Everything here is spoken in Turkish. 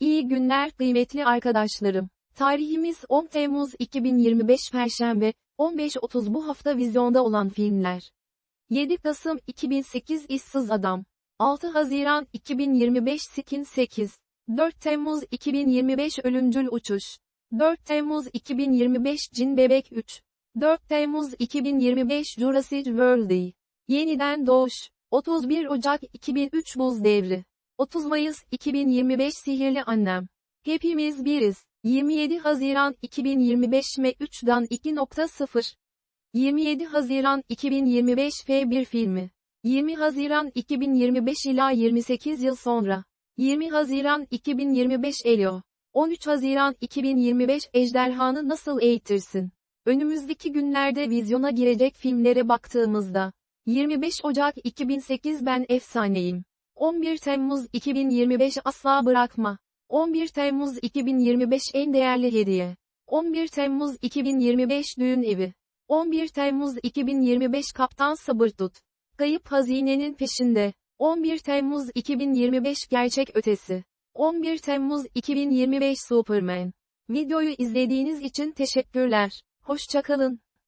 İyi günler kıymetli arkadaşlarım. Tarihimiz 10 Temmuz 2025 Perşembe, 15.30 bu hafta vizyonda olan filmler. 7 Kasım 2008 İşsiz Adam. 6 Haziran 2025 Skin 8. 4 Temmuz 2025 Ölümcül Uçuş. 4 Temmuz 2025 Cin Bebek 3. 4 Temmuz 2025 Jurassic World. Yeniden Doğuş. 31 Ocak 2003 Buz Devri. 30 Mayıs 2025 Sihirli Annem. Hepimiz biriz. 27 Haziran 2025 M3'dan 2.0. 27 Haziran 2025 F1 filmi. 20 Haziran 2025 ila 28 yıl sonra. 20 Haziran 2025 Elio. 13 Haziran 2025 Ejderhanı Nasıl Eğitirsin? Önümüzdeki günlerde vizyona girecek filmlere baktığımızda. 25 Ocak 2008 Ben Efsaneyim. 11 Temmuz 2025 Asla Bırakma. 11 Temmuz 2025 En Değerli Hediye. 11 Temmuz 2025 Düğün Evi. 11 Temmuz 2025 Kaptan Sabır Tut. Kayıp Hazinenin Peşinde. 11 Temmuz 2025 Gerçek Ötesi. 11 Temmuz 2025 Superman. Videoyu izlediğiniz için teşekkürler. Hoşçakalın.